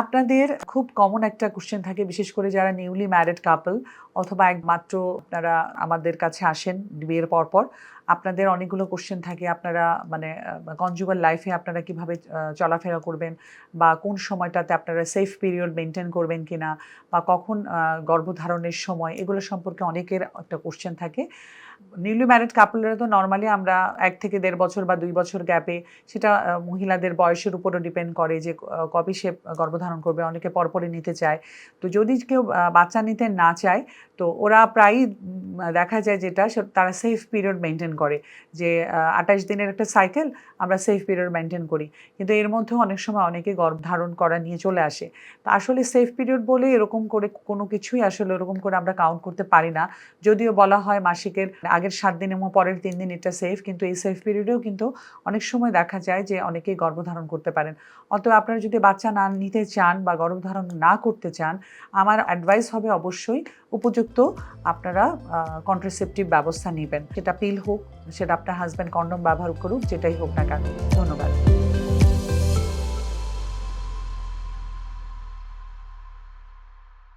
আপনাদের খুব কমন একটা কোশ্চেন থাকে, বিশেষ করে যারা নিউলি ম্যারিড কাপল অথবা একমাত্র আপনারা আমাদের কাছে আসেন বিয়ের পর পর, আপনাদের অনেকগুলো কোশ্চেন থাকে, আপনারা মানে কনজুগাল লাইফে আপনারা কীভাবে চলাফেরা করবেন বা কোন সময়টাতে আপনারা সেফ পিরিয়ড মেনটেন করবেন কিনা বা কখন গর্ভধারণের সময়, এগুলো সম্পর্কে অনেকের একটা কোশ্চেন থাকে। নিউলি ম্যারিড কাপলরা তো নর্মালি আমরা এক থেকে দেড় বছর বা দুই বছর গ্যাপে সেটা মহিলাদের বয়সের উপরও ডিপেন্ড করে যে কবে সে গর্ভধারণ করবে, অনেকে পরপরই নিতে চায়। তো যদি কেউ বাচ্চা নিতে না চায় তো ওরা প্রায়ই দেখা যায় যেটা তারা সেফ পিরিয়ড মেনটেন করে যে আঠাশ দিনের একটা সাইকেল আমরা সেফ পিরিয়ড মেনটেন করি। কিন্তু এর মধ্যেও অনেক সময় অনেকে গর্ভ ধারণ করা নিয়ে চলে আসে। তো আসলে সেফ পিরিয়ড বলে এরকম করে কোনো কিছুই আসলে এরকম করে আমরা কাউন্ট করতে পারি না। যদিও বলা হয় মাসিকের আগের সাত দিন এবং পরের তিন দিন এটা সেফ কিন্তু এই সেফ পিরিয়ডেও কিন্তু অনেক সময় দেখা যায় যে অনেকেই গর্ভধারণ করতে পারেন। অতএব আপনারা যদি বাচ্চা না নিতে চান বা গর্ভধারণ না করতে চান, আমার অ্যাডভাইস হবে অবশ্যই উপযুক্ত আপনারা কন্ট্রাসেপটিভ ব্যবস্থা নেবেন। সেটা পিল হোক, সেটা আপনার হাজব্যান্ড কন্ডম ব্যবহার করুক, যেটাই হোক না কেন। ধন্যবাদ।